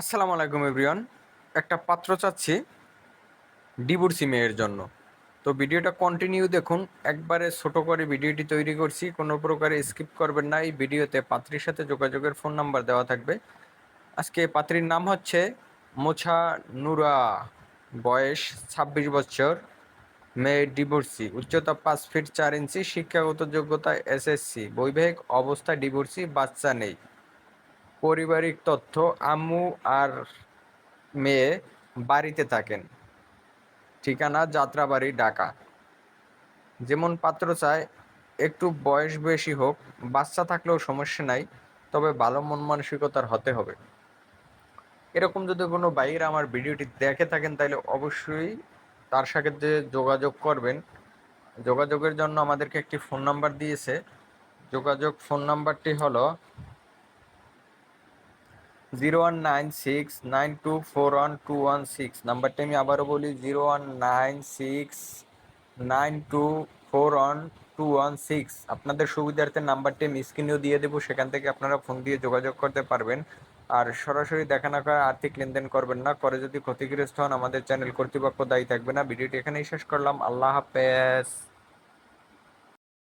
আসসালামু আলাইকুম, এভরিওয়ান। একটা পাত্র চাচ্ছি ডিভোর্সি মেয়ের জন্য। তো ভিডিওটা কন্টিনিউ দেখুন। একবারে ছোট করে ভিডিওটি তৈরি করছি। কোনো প্রকারে স্কিপ করবেন না। এই ভিডিওতে পাত্রীর সাথে যোগাযোগের ফোন নাম্বার দেওয়া থাকবে। আজকে পাত্রীর নাম হচ্ছে মোছা নুরা। বয়স ছাব্বিশ বছর, মেয়ে ডিভোর্সি উচ্চতা পাঁচ ফিট চার ইঞ্চি শিক্ষাগত যোগ্যতা এসএসসি বৈবাহিক অবস্থা ডিভোর্সি বাচ্চা নেই। পারিবারিক তথ্য আম্মু আর মেয়ে বাড়িতে থাকেন। ঠিকানা যাত্রাবাড়ি, ঢাকা। যেমন পাত্র চায়, একটু বয়স বেশি হোক, বাচ্চা থাকলেও সমস্যা নাই, তবে ভালো মন মানসিকতার হতে হবে। এরকম যদি কোনো বাইরে আমার ভিডিওটি দেখে থাকেন, তাহলে অবশ্যই তার সাথে যোগাযোগ করবেন। যোগাযোগের জন্য আমাদেরকে একটি ফোন নাম্বার দিয়েছে। যোগাযোগ ফোন নাম্বারটি হলো zero one nine six nine two four one two one six নাম্বারটি আমি আবারও বলি zero one nine six nine two four one two one six আপনাদের সুবিধার্থে নাম্বারটি আমি স্ক্রিনেও দিয়ে দেবো, সেখান থেকে আপনারা ফোন দিয়ে যোগাযোগ করতে পারবেন। আর সরাসরি দেখা না করে আর্থিক লেনদেন করবেন না করে যদি ক্ষতিগ্রস্ত হন আমাদের চ্যানেল কর্তৃপক্ষ দায়ী থাকবে না। ভিডিওটি এখানেই শেষ করলাম, আল্লাহ হাফেজ।